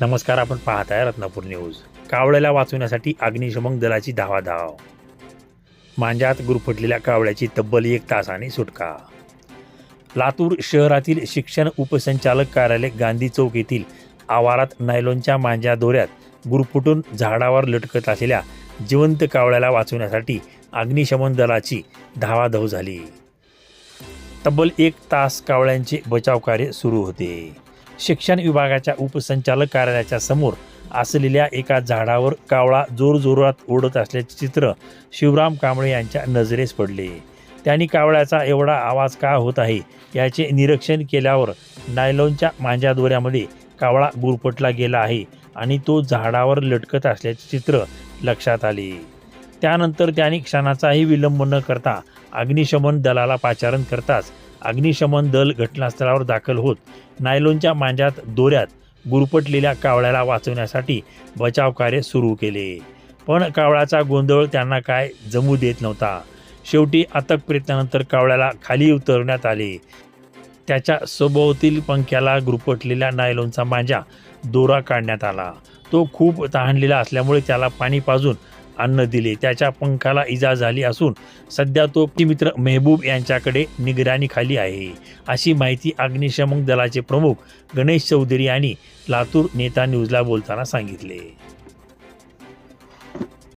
नमस्कार आपण पाहत आहे रत्नापूर न्यूज. कावळ्याला वाचवण्यासाठी अग्निशमन दलाची धावाधाव. मांजात गुरफटलेल्या कावळ्याची तब्बल एक तासाने सुटका. लातूर शहरातील शिक्षण उपसंचालक कार्यालय गांधी चौक येथील आवारात नायलॉनच्या मांजा दोऱ्यात गुरफुटून झाडावर लटकत असलेल्या जिवंत कावळ्याला वाचवण्यासाठी अग्निशमन दलाची धावाधाव झाली. तब्बल एक तास कावळ्यांचे बचाव कार्य सुरू होते. शिक्षण विभागाच्या उपसंचालक कार्यालयाच्या समोर असलेल्या एका झाडावर कावळा जोरजोरात ओढत असल्याचे चित्र शिवराम कांबळे यांच्या नजरेस पडले. त्यांनी कावळ्याचा एवढा आवाज का होत आहे याचे निरीक्षण केल्यावर नायलॉनच्या मांजा दोऱ्यामध्ये कावळा गुरपटला गेला आहे आणि तो झाडावर लटकत असल्याचे चित्र लक्षात आले. त्यानंतर त्यांनी क्षणाचाही विलंब न करता अग्निशमन दलाला पाचारण करताच अग्निशमन दल घटनास्थळावर दाखल होत नायलॉनच्या मांजात दोऱ्यात गुरपटलेल्या कावळ्याला वाचवण्यासाठी बचाव कार्य सुरू केले. पण कावळ्याचा गोंधळ त्यांना काय जमू देत नव्हता. शेवटी अथक प्रयत्नानंतर कावळ्याला खाली उतरवण्यात आले. त्याच्या सभोवतील पंख्याला गुरपटलेल्या नायलॉनचा मांजा दोरा काढण्यात आला. तो खूप तहानलेला असल्यामुळे त्याला पाणी पाजून अन्न दिले. त्याच्या पंखाला इजा झाली असून सध्या तो मित्र मेहबूब यांच्याकडे निगराणीखाली आहे. अशी माहिती अग्निशमन दलाचे प्रमुख गणेश चौधरी यांनी लातूर नेता न्यूजला बोलताना सांगितले.